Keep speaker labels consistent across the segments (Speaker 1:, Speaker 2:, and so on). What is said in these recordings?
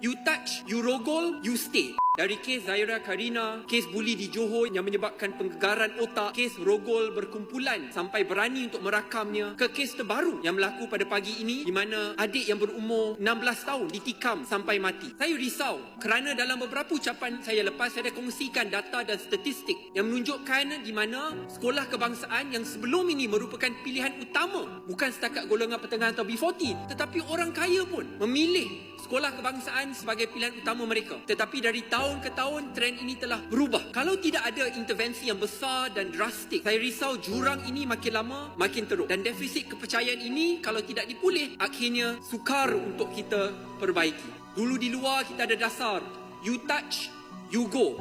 Speaker 1: You touch, you rogol, you stay. Dari kes Zaira Karina, kes buli di Johor yang menyebabkan penggegaran otak, kes rogol berkumpulan sampai berani untuk merakamnya, ke kes terbaru yang berlaku pada pagi ini di mana adik yang berumur 16 tahun ditikam sampai mati. Saya risau kerana dalam beberapa ucapan saya lepas saya ada kongsikan data dan statistik yang menunjukkan di mana sekolah kebangsaan yang sebelum ini merupakan pilihan utama bukan setakat golongan pertengahan atau B40 tetapi orang kaya pun memilih sekolah kebangsaan sebagai pilihan utama mereka. Tetapi dari tahun ke tahun, trend ini telah berubah. Kalau tidak ada intervensi yang besar dan drastik, saya risau jurang ini makin lama, makin teruk. Dan defisit kepercayaan ini, kalau tidak dipulih, akhirnya sukar untuk kita perbaiki. Dulu di luar kita ada dasar, you touch, you go.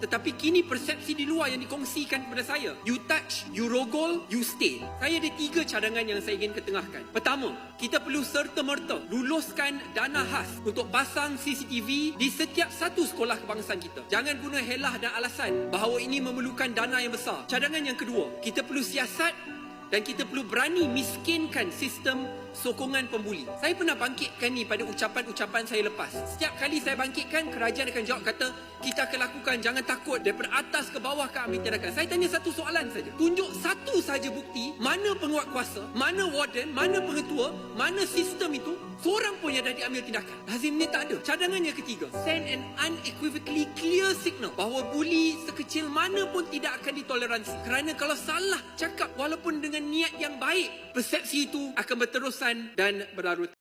Speaker 1: Tetapi kini persepsi di luar yang dikongsikan kepada saya. You touch, you rogol, you stay. Saya ada tiga cadangan yang saya ingin ketengahkan. Pertama, kita perlu serta-merta luluskan dana khas untuk pasang CCTV di setiap satu sekolah kebangsaan kita. Jangan guna helah dan alasan bahawa ini memerlukan dana yang besar. Cadangan yang kedua, kita perlu siasat dan kita perlu berani miskinkan sistem sokongan pembuli. Saya pernah bangkitkan ni pada ucapan-ucapan saya lepas. Setiap kali saya bangkitkan, kerajaan akan jawab kata, kita akan lakukan, jangan takut. Daripada atas ke bawah kami tindakan. Saya tanya satu soalan saja. Tunjuk satu saja bukti, mana penguat kuasa, mana warden, mana pengetua, mana sistem itu, seorang pun yang dah diambil tindakan. Lazim ni tak ada. Cadangan yang ketiga, send an unequivocally clear signal bahawa buli sekecil mana pun tidak akan ditoleransi. Kerana kalau salah cakap walaupun dengan niat yang baik, persepsi itu akan berterusan dan berlarut.